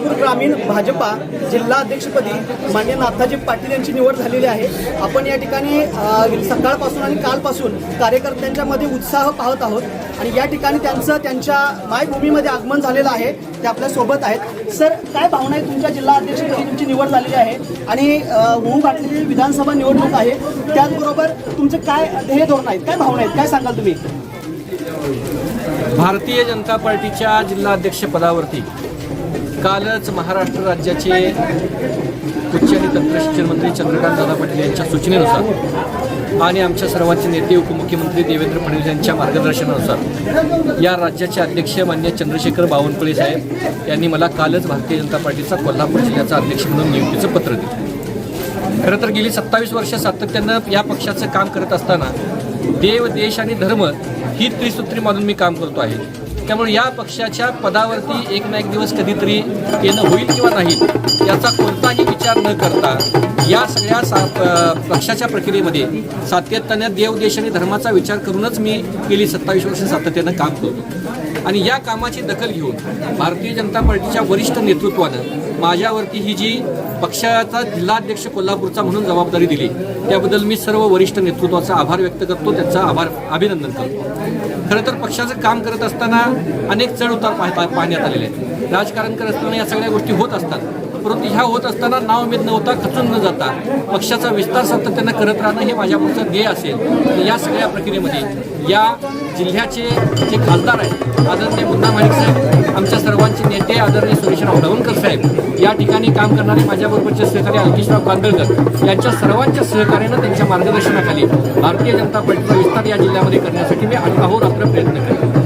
ग्रामीण भाजपा जिल्हा अध्यक्षपदी मान्य नाथाजी पाटील यांची निवड झालेली आहे. आपण या ठिकाणी सकाळपासून आणि कालपासून कार्यकर्त्यांच्या मध्ये उत्साह पाहत आहोत आणि या ठिकाणी त्यांचं त्यांच्या मायभूमीमध्ये आगमन झालेलं आहे. ते आपल्यासोबत आहेत. सर काय भावना आहे तुमच्या जिल्हा अध्यक्षपदी तुमची निवड झालेली आहे? आणि होऊ घातलेली विधानसभा निवडणूक आहे. त्याचबरोबर तुमचं काय ध्येय धोरण आहेत काय भावना आहेत? काय सांगाल तुम्ही? भारतीय जनता पार्टीच्या जिल्हाध्यक्षपदावरती कालच महाराष्ट्र राज्याचे उच्च आणि तंत्रशिक्षण मंत्री चंद्रकांत दादा पाटील यांच्या सूचनेनुसार आणि आमच्या सर्वांचे नेते उपमुख्यमंत्री देवेंद्र फडणवीस यांच्या मार्गदर्शनानुसार या राज्याचे अध्यक्ष मान्य चंद्रशेखर बावनकुळे साहेब यांनी मला कालच भारतीय जनता पार्टीचा कोल्हापूर जिल्ह्याचा अध्यक्ष म्हणून नियुक्तीचं पत्र दिलं. खरं तर गेली सत्तावीस वर्ष सातत्यानं या पक्षाचं काम करत असताना देव देश आणि धर्म ही त्रिसूत्री मानून मी काम करतो आहे. त्यामुळे या पक्षाच्या पदावरती एक ना एक दिवस कधीतरी येणं होईल किंवा नाही याचा कोणताही विचार न करता या सगळ्या सा पक्षाच्या प्रक्रियेमध्ये सातत्याने देव देश आणि धर्माचा विचार करूनच मी गेली सत्तावीस वर्ष सातत्यानं काम करतो आणि या कामाची दखल घेऊन भारतीय जनता पार्टीच्या वरिष्ठ नेतृत्वानं माझ्यावरती ही जी पक्षाचा जिल्हाध्यक्ष कोल्हापूरचा म्हणून जबाबदारी दिली त्याबद्दल मी सर्व वरिष्ठ नेतृत्वाचा आभार व्यक्त करतो त्यांचा आभार अभिनंदन करतो. खरं तर पक्षाचं काम करत असताना अनेक चढ उतार पाहता पाहण्यात आलेले आहेत. राजकारण करत असताना या सगळ्या गोष्टी होत असतात. परंतु ह्या होत असताना नाव उमेद न होता खचून न जाता पक्षाचा विस्तार सातत्यानं करत राहणं हे माझ्यापुढचं ध्येय असेल. या सगळ्या प्रक्रियेमध्ये या जिल्ह्याचे जे खासदार आहेत आदरणीय मुन्ना माणिक साहेब आमच्या सर्वांचे नेते आदरणीय सुरेशराव ढवणकर साहेब या ठिकाणी काम करणारे माझ्याबरोबरचे सहकारी अंकिशराव कांदळकर यांच्या सर्वांच्या सहकार्यानं त्यांच्या मार्गदर्शनाखाली भारतीय जनता पार्टीचा विस्तार या जिल्ह्यामध्ये करण्यासाठी मी अहोरात्र प्रयत्न केले